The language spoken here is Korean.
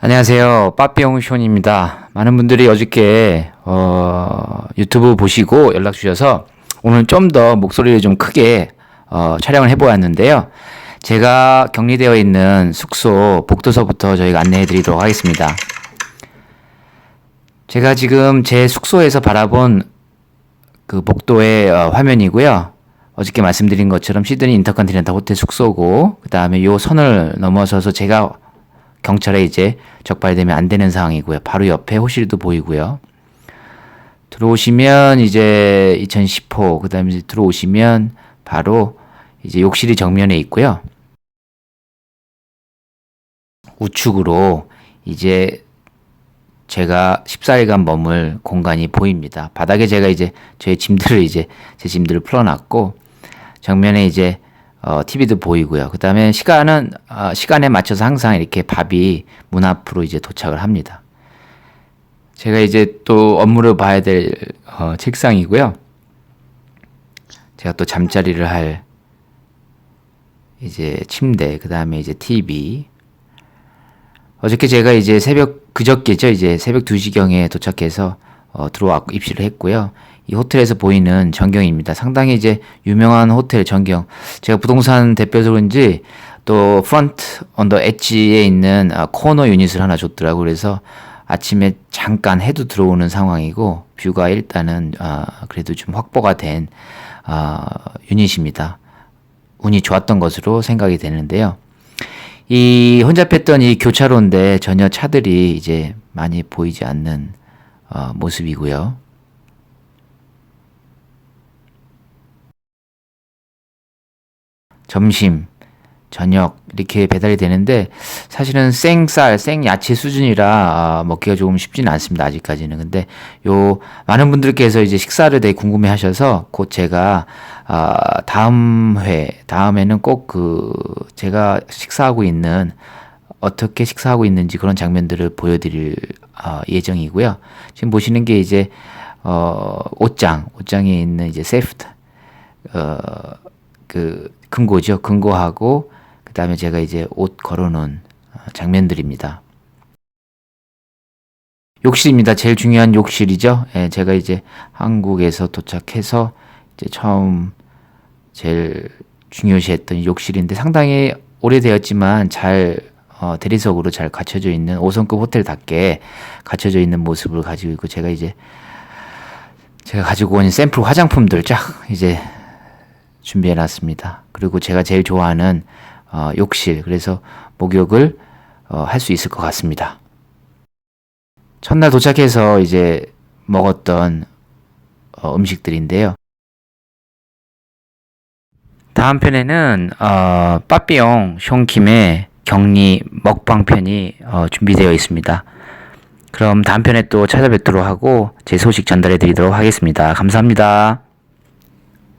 안녕하세요. 빠삐용 쇼입니다. 많은 분들이 어저께 어, 유튜브 보시고 연락 주셔서 오늘 좀 더 목소리를 좀 크게 어, 촬영을 해보았는데요. 제가 격리되어 있는 숙소 복도서부터 저희가 안내해 드리도록 하겠습니다. 제가 지금 제 숙소에서 바라본 그 복도의 어, 화면이고요. 어저께 말씀드린 것처럼 시드니 인터컨티넨탈 호텔 숙소고 그 다음에 요 선을 넘어서서 제가 경찰에 이제 적발되면 안 되는 상황이고요. 바로 옆에 호실도 보이고요. 들어오시면 이제 2010호 그다음에 들어오시면 바로 이제 욕실이 정면에 있고요. 우측으로 이제 제가 14일간 머물 공간이 보입니다. 바닥에 제가 이제 제 짐들을 이제 제 짐들을 풀어놨고 정면에 이제 어, TV도 보이고요. 그 다음에 시간은 어, 시간에 맞춰서 항상 이렇게 밥이 문 앞으로 이제 도착을 합니다. 제가 이제 또 업무를 봐야 될 어, 책상이고요. 제가 또 잠자리를 할 이제 침대, 그 다음에 이제 TV. 어저께 제가 이제 새벽 그저께죠. 이제 새벽 2시경에 도착해서 어, 들어왔고 입실을 했고요. 이 호텔에서 보이는 전경입니다. 상당히 이제 유명한 호텔 전경. 제가 부동산 대표서 그런지 또 프런트 언더 엣지에 있는 아, 코너 유닛을 하나 줬더라고. 그래서 아침에 잠깐 해도 들어오는 상황이고 뷰가 일단은 아, 그래도 좀 확보가 된 아, 유닛입니다. 운이 좋았던 것으로 생각이 되는데요. 이 혼잡했던 이 교차로인데 전혀 차들이 이제 많이 보이지 않는 어, 모습이고요. 점심, 저녁 이렇게 배달이 되는데 사실은 생쌀, 생야채 수준이라 아, 먹기가 조금 쉽지는 않습니다. 아직까지는. 근데 요 많은 분들께서 이제 식사를 되게 궁금해 하셔서 곧 제가 아, 다음 회, 다음에는 꼭 그 제가 식사하고 있는 어떻게 식사하고 있는지 그런 장면들을 보여드릴 어, 예정이고요. 지금 보시는 게 이제 어, 옷장, 옷장에 있는 이제 세프트, 어, 그 금고죠. 금고하고 그 다음에 제가 이제 옷 걸어놓은 어, 장면들입니다. 욕실입니다. 제일 중요한 욕실이죠. 예, 제가 이제 한국에서 도착해서 이제 처음 제일 중요시했던 욕실인데 상당히 오래되었지만 잘 어, 대리석으로 잘 갖춰져 있는 5성급 호텔답게 갖춰져 있는 모습을 가지고 있고 제가 이제 제가 가지고 온 샘플 화장품들 쫙 이제 준비해 놨습니다. 그리고 제가 제일 좋아하는 어, 욕실 그래서 목욕을 어, 할 수 있을 것 같습니다. 첫날 도착해서 이제 먹었던 어, 음식들인데요. 다음 편에는 어, 빠삐용 숑킴의 격리 먹방 편이 어, 준비되어 있습니다. 그럼 다음 편에 또 찾아뵙도록 하고 제 소식 전달해 드리도록 하겠습니다. 감사합니다.